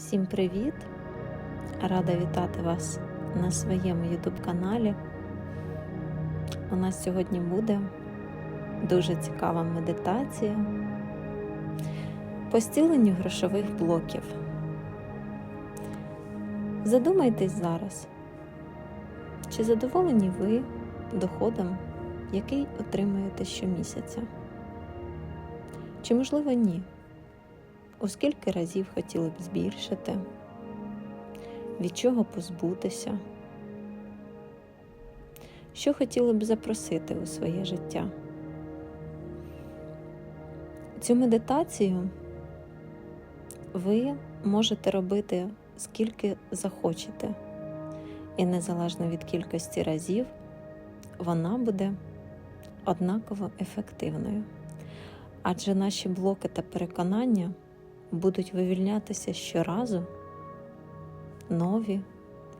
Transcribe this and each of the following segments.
Всім привіт! Рада вітати вас на своєму YouTube каналі. У нас сьогодні буде дуже цікава медитація по зціленню грошових блоків. Задумайтесь зараз, чи задоволені ви доходом, який отримуєте щомісяця? Чи можливо ні? У скільки разів хотіли б збільшити, від чого позбутися, що хотіли б запросити у своє життя. Цю медитацію ви можете робити скільки захочете, і незалежно від кількості разів, вона буде однаково ефективною. Адже наші блоки та переконання будуть вивільнятися щоразу нові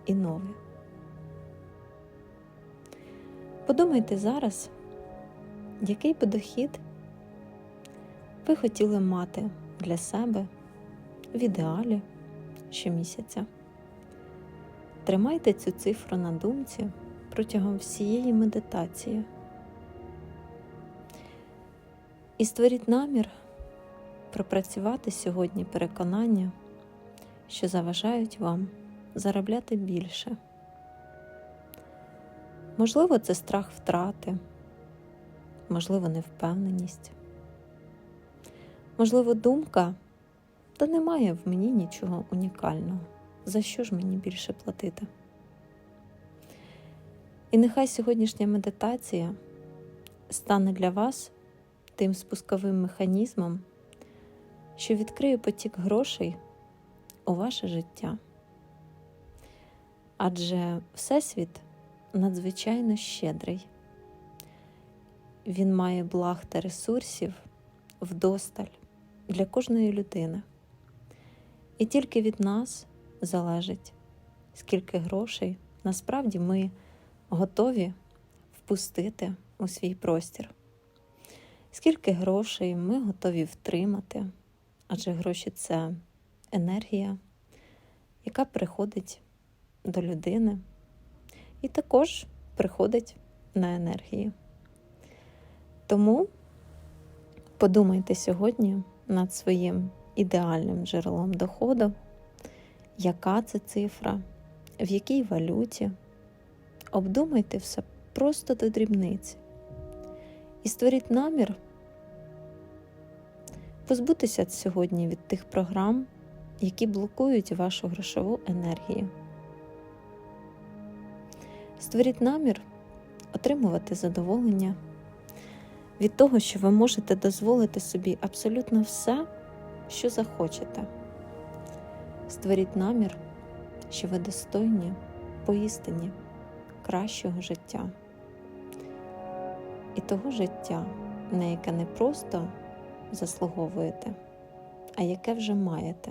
і нові. Подумайте зараз, який би дохід ви хотіли мати для себе в ідеалі щомісяця. Тримайте цю цифру на думці протягом всієї медитації. І створіть намір пропрацювати сьогодні переконання, що заважають вам заробляти більше. Можливо, це страх втрати, можливо, невпевненість, можливо, думка, та немає в мені нічого унікального. За що ж мені більше платити? І нехай сьогоднішня медитація стане для вас тим спусковим механізмом, що відкриє потік грошей у ваше життя. Адже Всесвіт надзвичайно щедрий. Він має благ та ресурсів вдосталь для кожної людини. І тільки від нас залежить, скільки грошей насправді ми готові впустити у свій простір, скільки грошей ми готові втримати, адже гроші це енергія, яка приходить до людини і також приходить на енергії. Тому подумайте сьогодні над своїм ідеальним джерелом доходу, яка це цифра, в якій валюті. Обдумайте все просто до дрібниці і створіть намір позбутися сьогодні від тих програм, які блокують вашу грошову енергію. Створіть намір отримувати задоволення від того, що ви можете дозволити собі абсолютно все, що захочете. Створіть намір, що ви достойні поістині кращого життя. І того життя, на яке не просто заслуговуєте, а яке вже маєте.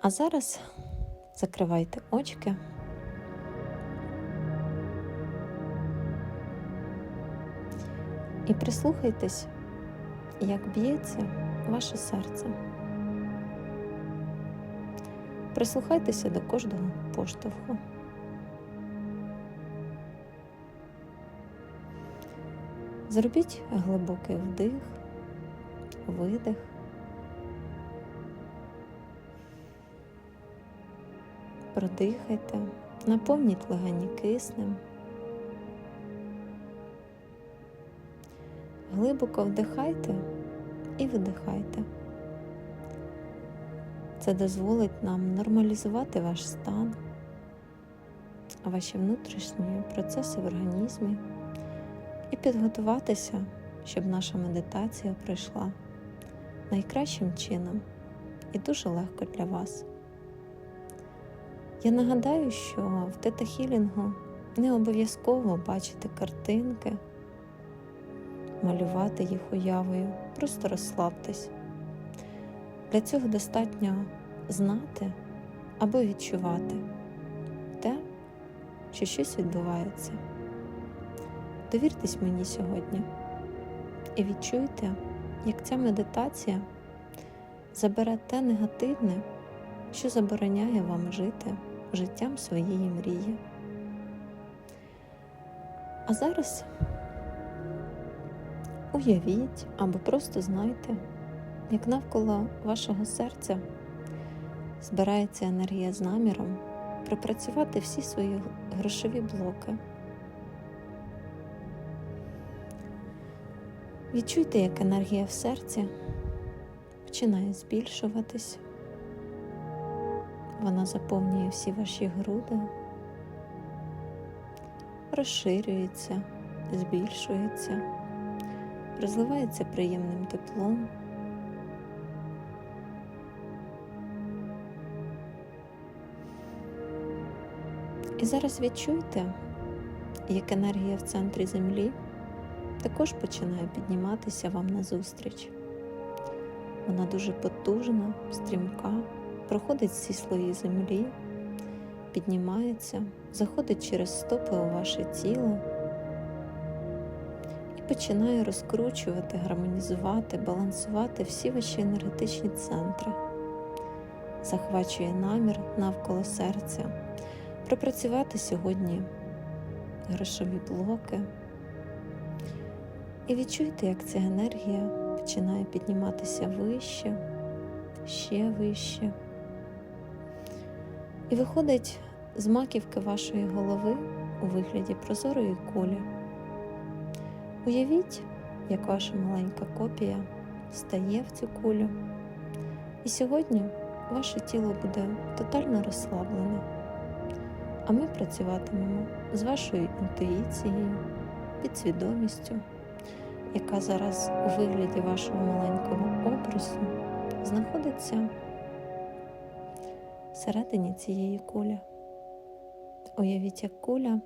А зараз закривайте очки. І прислухайтесь, як б'ється ваше серце. Прислухайтеся до кожного поштовху. Зробіть глибокий вдих, видих. Продихайте, наповніть легені киснем. Глибоко вдихайте і видихайте. Це дозволить нам нормалізувати ваш стан, ваші внутрішні процеси в організмі і підготуватися, щоб наша медитація пройшла найкращим чином і дуже легко для вас. Я нагадаю, що в тета-хілінгу не обов'язково бачити картинки, малювати їх уявою, просто розслабтесь. Для цього достатньо знати або відчувати те, що щось відбувається. Довіртесь мені сьогодні і відчуйте, як ця медитація забере те негативне, що забороняє вам жити життям своєї мрії. А зараз уявіть або просто знайте, як навколо вашого серця збирається енергія з наміром пропрацювати всі свої грошові блоки. Відчуйте, як енергія в серці починає збільшуватись. Вона заповнює всі ваші груди, розширюється, збільшується, розливається приємним теплом. І зараз відчуйте, як енергія в центрі землі також починає підніматися вам назустріч. Вона дуже потужна, стрімка, проходить всі слої землі, піднімається, заходить через стопи у ваше тіло і починає розкручувати, гармонізувати, балансувати всі ваші енергетичні центри, захвачує намір навколо серця, пропрацювати сьогодні грошові блоки. І відчуйте, як ця енергія починає підніматися вище, ще вище. І виходить з маківки вашої голови у вигляді прозорої кулі. Уявіть, як ваша маленька копія стає в цю кулю. І сьогодні ваше тіло буде тотально розслаблене, а ми працюватимемо з вашою інтуїцією, підсвідомістю яка зараз у вигляді вашого маленького образу знаходиться всередині цієї кулі. Уявіть, як куля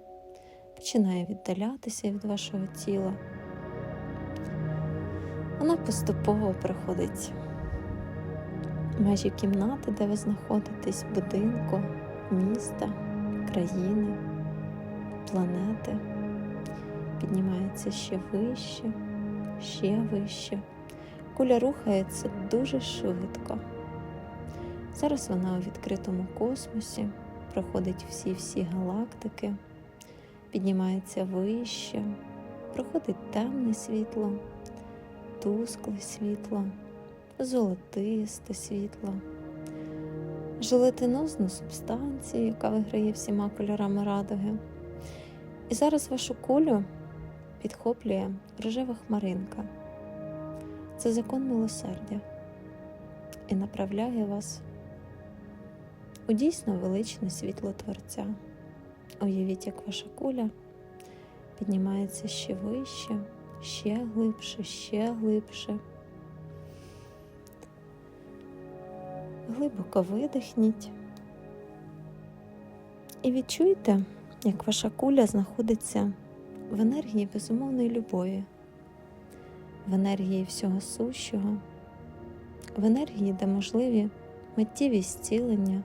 починає віддалятися від вашого тіла. Вона поступово приходить межі кімнати, де ви знаходитесь, будинку, міста, країни, планети, піднімається ще вище ще вище. Куля рухається дуже швидко. Зараз вона у відкритому космосі, проходить всі-всі галактики, піднімається вище, проходить темне світло, тускле світло, золотисте світло, желатинозну субстанцію, яка виграє всіма кольорами радуги. І зараз вашу кулю підхоплює рожева хмаринка. Це закон милосердя і направляє вас у дійсно величне світло Творця. Уявіть, як ваша куля піднімається ще вище, ще глибше, ще глибше. Глибоко видихніть і відчуйте, як ваша куля знаходиться в енергії безумовної любові, в енергії всього сущого, в енергії, де можливі миттєві зцілення,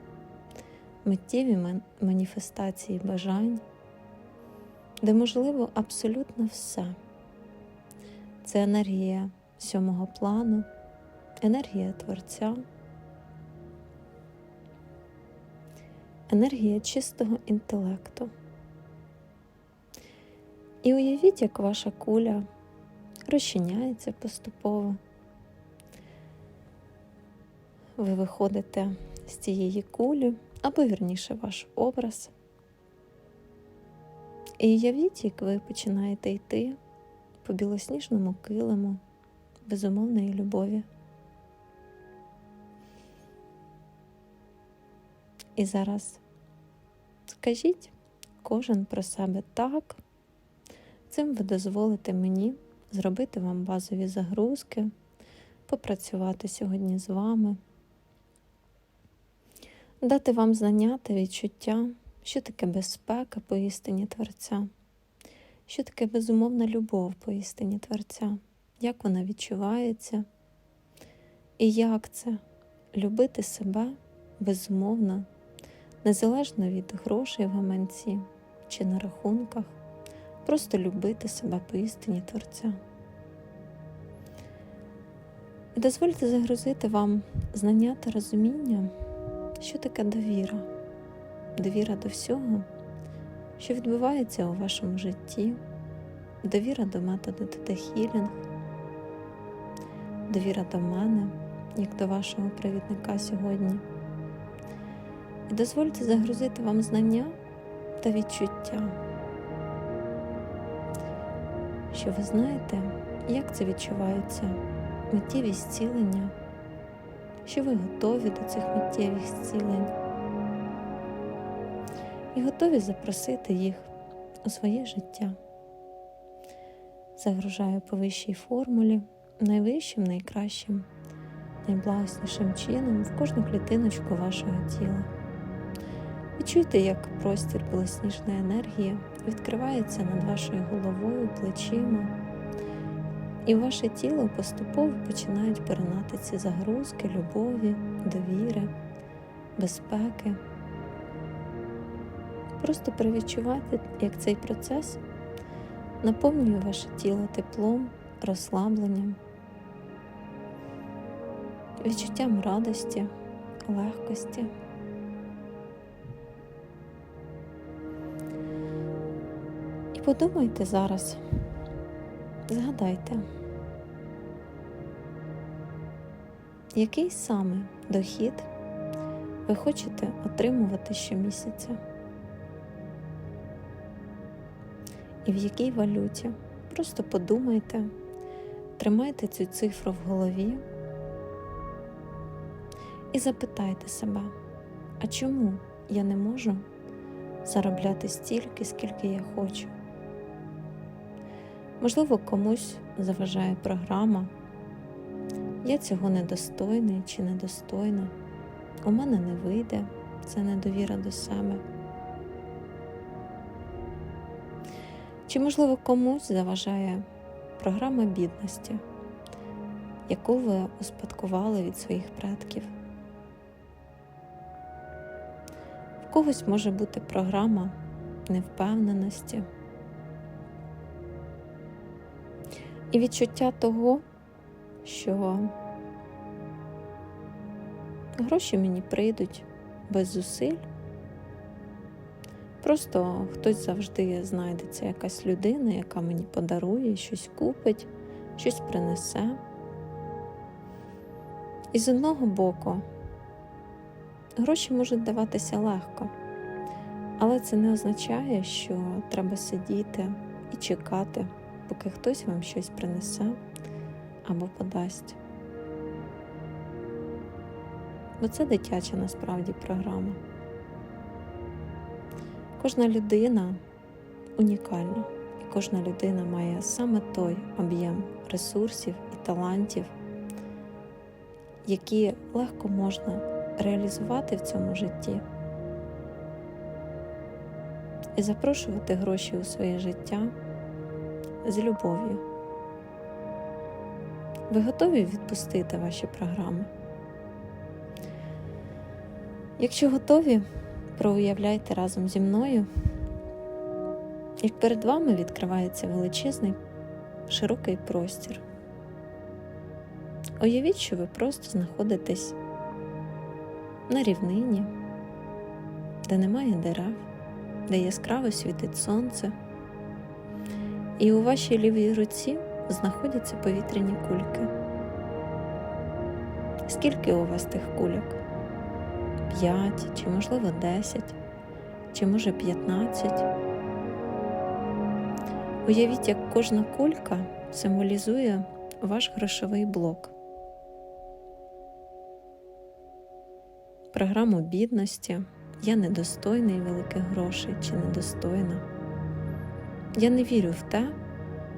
миттєві маніфестації бажань, де можливо абсолютно все. Це енергія сьомого плану, енергія Творця, енергія чистого інтелекту. І уявіть, як ваша куля розчиняється поступово. Ви виходите з цієї кулі, або вірніше ваш образ. І уявіть, як ви починаєте йти по білосніжному килиму безумовної любові. І зараз скажіть кожен про себе так. Цим ви дозволите мені зробити вам базові загрузки, попрацювати сьогодні з вами, дати вам знання та відчуття, що таке безпека по істині Творця, що таке безумовна любов по істині Творця, як вона відчувається, і як це любити себе безумовно, незалежно від грошей в гаманці чи на рахунках просто любити себе по істині Творця. І дозвольте загрузити вам знання та розуміння, що таке довіра, довіра до всього, що відбувається у вашому житті, довіра до методу Тета Хілінг, довіра до мене, як до вашого провідника сьогодні. І дозвольте загрузити вам знання та відчуття, що ви знаєте, як це відчувається миттєві зцілення, що ви готові до цих миттєвих зцілень і готові запросити їх у своє життя. Загружаю по вищій формулі, найвищим, найкращим, найблагоснішим чином в кожну клітиночку вашого тіла. Відчуйте, як простір білосніжної енергії відкривається над вашою головою, плечима, і ваше тіло поступово починають перенати ці загрузки любові, довіри, безпеки. Просто перевідчувати, як цей процес наповнює ваше тіло теплом, розслабленням, відчуттям радості, легкості. Подумайте зараз, згадайте, який саме дохід ви хочете отримувати щомісяця? І в якій валюті? Просто подумайте, тримайте цю цифру в голові і запитайте себе, а чому я не можу заробляти стільки, скільки я хочу? Можливо, комусь заважає програма, я цього недостойний чи недостойна, у мене не вийде, це недовіра до себе. Чи, можливо, комусь заважає програма бідності, яку ви успадкували від своїх предків? В когось може бути програма невпевненості і відчуття того, що гроші мені прийдуть без зусиль. Просто хтось завжди знайдеться якась людина, яка мені подарує, щось купить, щось принесе. І з одного боку, гроші можуть даватися легко, але це не означає, що треба сидіти і чекати, поки хтось вам щось принесе або подасть. Бо це дитяча насправді програма. Кожна людина унікальна, і кожна людина має саме той об'єм ресурсів і талантів, які легко можна реалізувати в цьому житті і запрошувати гроші у своє життя з любов'ю. Ви готові відпустити ваші програми? Якщо готові, проуявляйте разом зі мною, як перед вами відкривається величезний широкий простір. Уявіть, що ви просто знаходитесь на рівнині, де немає дерев, де яскраво світить сонце, і у вашій лівій руці знаходяться повітряні кульки. Скільки у вас тих кульок? П'ять, чи, можливо, десять, чи може п'ятнадцять. Уявіть, як кожна кулька символізує ваш грошовий блок, програму бідності. Я недостойний великих грошей чи недостойна. Я не вірю в те,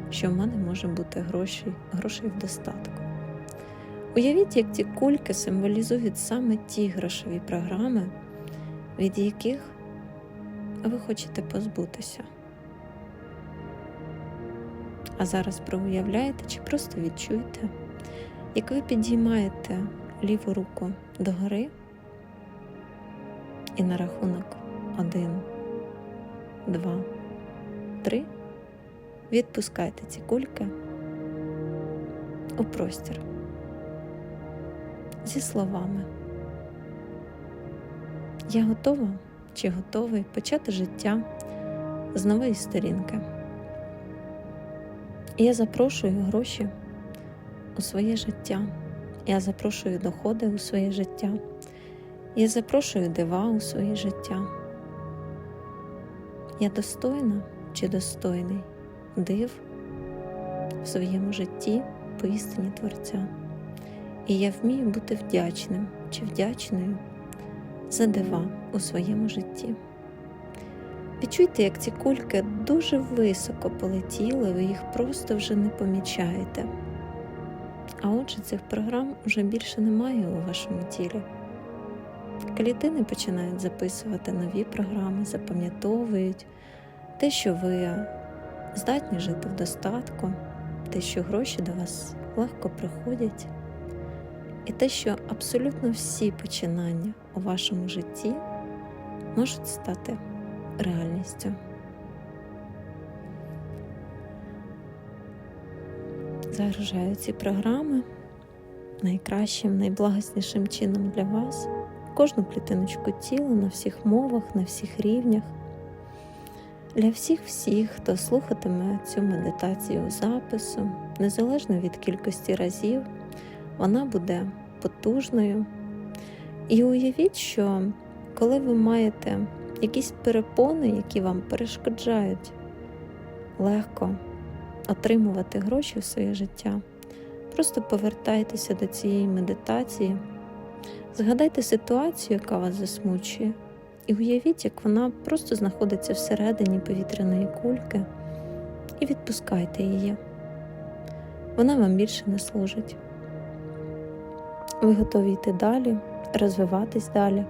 що в мене може бути гроші, грошей в достатку. Уявіть, як ці кульки символізують саме ті грошові програми, від яких ви хочете позбутися. А зараз проуявляєте чи просто відчуйте, як ви підіймаєте ліву руку догори і на рахунок один, два, три відпускайте ці кульки у простір. зі словами. Я готова чи готовий почати життя з нової сторінки. Я запрошую гроші у своє життя. Я запрошую доходи у своє життя. Я запрошую дива у своє життя. Я достойна чи достойний див в своєму житті по істині Творця. І я вмію бути вдячним чи вдячною за дива у своєму житті. Відчуйте, як ці кульки дуже високо полетіли, ви їх просто вже не помічаєте. А отже, цих програм вже більше немає у вашому тілі. Клітини починають записувати нові програми, запам'ятовують те, що ви здатні жити в достатку, те, що гроші до вас легко приходять, і те, що абсолютно всі починання у вашому житті можуть стати реальністю. Загружаю ці програми найкращим, найблагоснішим чином для вас, кожну клітиночку тіла на всіх мовах, на всіх рівнях. Для всіх всіх, хто слухатиме цю медитацію запису, незалежно від кількості разів, вона буде потужною. І уявіть, що коли ви маєте якісь перепони, які вам перешкоджають легко отримувати гроші в своє життя, просто повертайтеся до цієї медитації, згадайте ситуацію, яка вас засмучує, і уявіть, як вона просто знаходиться всередині повітряної кульки, і відпускайте її. Вона вам більше не служить. Ви готові йти далі, розвиватись далі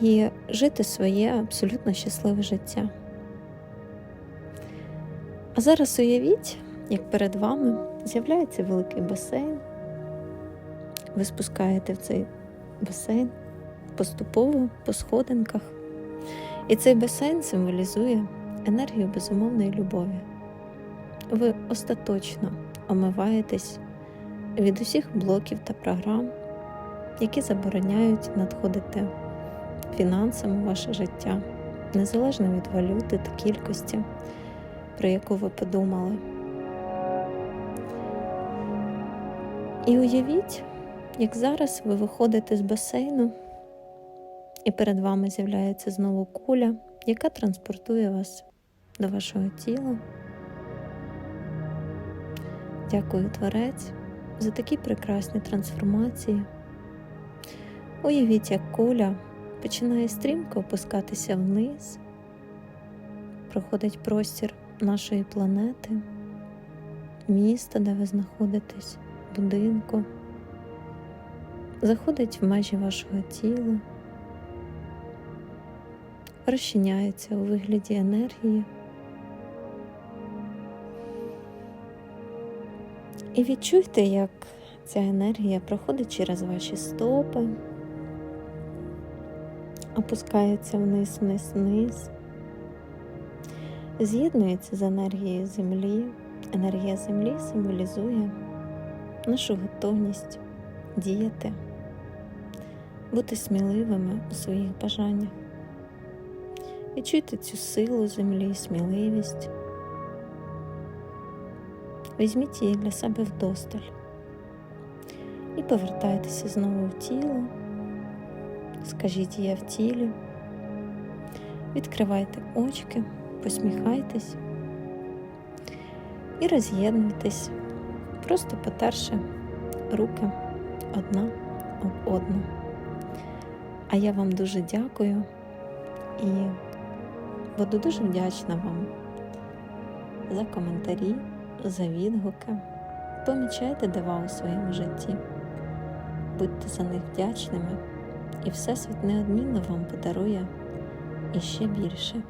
і жити своє абсолютно щасливе життя. А зараз уявіть, як перед вами з'являється великий басейн. Ви спускаєте в цей басейн поступово по сходинках. І цей басейн символізує енергію безумовної любові. Ви остаточно омиваєтесь від усіх блоків та програм, які забороняють надходити фінансам у ваше життя, незалежно від валюти та кількості, про яку ви подумали. І уявіть, як зараз ви виходите з басейну, і перед вами з'являється знову куля, яка транспортує вас до вашого тіла. Дякую, Творець, за такі прекрасні трансформації. Уявіть, як куля починає стрімко опускатися вниз, проходить простір нашої планети, міста, де ви знаходитесь, будинку, заходить в межі вашого тіла, розчиняється у вигляді енергії. І відчуйте, як ця енергія проходить через ваші стопи опускається вниз, вниз, вниз, з'єднується з енергією Землі. Енергія Землі символізує нашу готовність діяти, бути сміливими у своїх бажаннях. Відчуйте цю силу землі, сміливість. Візьміть її для себе вдосталь і повертайтеся знову в тіло. Скажіть я в тілі, відкривайте очки, посміхайтесь і роз'єднуйтесь, просто потерши руки одна об одну. А я вам дуже дякую і буду дуже вдячна вам за коментарі, за відгуки. Помічайте дива у своєму житті, будьте за них вдячними і Всесвіт неодмінно вам подарує іще більше.